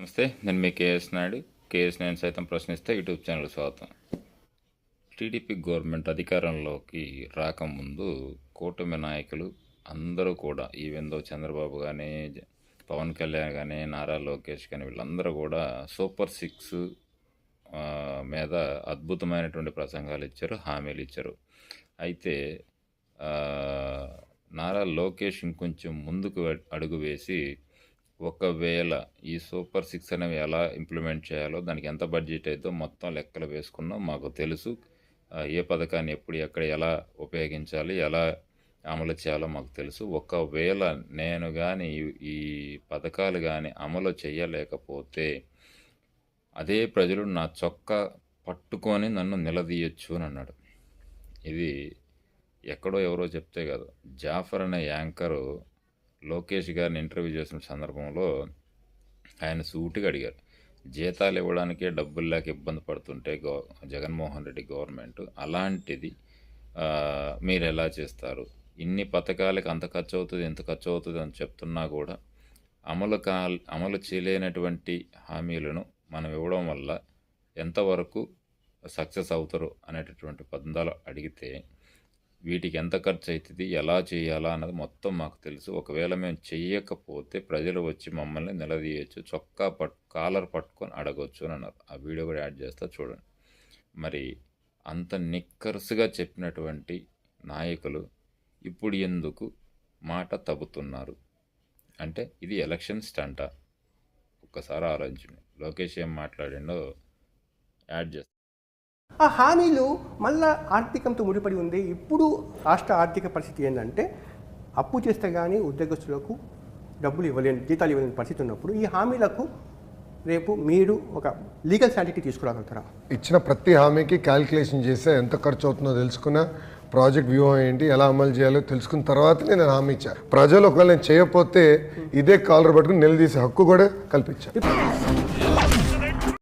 నమస్తే నేను మీ KS Naidu. KS నేను సైతం ప్రశ్నిస్తే యూట్యూబ్ ఛానల్ స్వాగతం. టీడీపీ గవర్నమెంట్ అధికారంలోకి రాకముందు కూటమి నాయకులు అందరూ కూడా ఈవెందో చంద్రబాబు కానీ పవన్ కళ్యాణ్ కానీ నారా లోకేష్ కానీ వీళ్ళందరూ కూడా సూపర్ సిక్స్ మీద అద్భుతమైనటువంటి ప్రసంగాలు ఇచ్చారు హామీలు ఇచ్చారు. అయితే నారా లోకేష్ ఇంకొంచెం ముందుకు అడుగు వేసి ఒకవేళ ఈ సూపర్ సిక్స్ అనేవి ఎలా ఇంప్లిమెంట్ చేయాలో దానికి ఎంత బడ్జెట్ అయితే మొత్తం లెక్కలు వేసుకున్నాం. మాకు తెలుసు ఏ పథకాన్ని ఎప్పుడు ఎక్కడ ఎలా ఉపయోగించాలి ఎలా అమలు చేయాలో మాకు తెలుసు. ఒకవేళ నేను కానీ ఈ పథకాలు కానీ అమలు చేయలేకపోతే అదే ప్రజలు నా చొక్కా పట్టుకొని నన్ను నిలదీయొచ్చు అని అన్నాడు. ఇది ఎక్కడో ఎవరో చెప్తే కాదు. జాఫర్ అనే యాంకరు లోకేష్ గారిని ఇంటర్వ్యూ చేసిన సందర్భంలో ఆయన సూటిగా అడిగారు. జీతాలు ఇవ్వడానికే డబ్బులు లేక ఇబ్బంది పడుతుంటే గవ జగన్మోహన్ రెడ్డి గవర్నమెంట్ అలాంటిది మీరు ఎలా చేస్తారు? ఇన్ని పథకాలకి అంత ఖర్చు అవుతుంది ఎంత ఖర్చు అవుతుంది అని చెప్తున్నా కూడా అమలు కా అమలు చేయలేనటువంటి హామీలను మనం ఇవ్వడం వల్ల ఎంతవరకు సక్సెస్ అవుతారు అనేటటువంటి పదాలు అడిగితే వీటికి ఎంత ఖర్చు అవుతుంది ఎలా చేయాలా అన్నది మొత్తం మాకు తెలుసు. ఒకవేళ మేము చెయ్యకపోతే ప్రజలు వచ్చి మమ్మల్ని నిలదీయచ్చు చొక్కా పట్ కాలర్ పట్టుకొని అడగొచ్చు అని అన్నారు. ఆ వీడియో కూడా యాడ్ చేస్తా చూడండి. మరి అంత నిక్కర్సుగా చెప్పినటువంటి నాయకులు ఇప్పుడు ఎందుకు మాట తగ్గుతున్నారు అంటే ఇది ఎలక్షన్ స్టంటా? ఒక్కసారి ఆలోచించండి. లోకేష్ ఏం మాట్లాడిండో యాడ్ చేస్తా. ఆ హామీలు మళ్ళా ఆర్థికంతో ముడిపడి ఉంది. ఇప్పుడు రాష్ట్ర ఆర్థిక పరిస్థితి ఏంటంటే అప్పు చేస్తే కానీ ఉద్యోగస్తులకు డబ్బులు ఇవ్వలేని జీతాలు ఇవ్వలేని పరిస్థితి ఉన్నప్పుడు ఈ హామీలకు రేపు మీరు ఒక లీగల్ శాంటిటీ తీసుకురాగలుగుతారా? ఇచ్చిన ప్రతి హామీకి క్యాల్కులేషన్ చేస్తే ఎంత ఖర్చు అవుతుందో తెలుసుకున్న ప్రాజెక్ట్ వ్యూహం ఏంటి ఎలా అమలు చేయాలో తెలుసుకున్న తర్వాతనే నేను హామీ ఇచ్చాను ప్రజలు ఒకవేళ నేను చేయకపోతే ఇదే కాలర్ పట్టుకుని నిలదీసే హక్కు కూడా కల్పించాను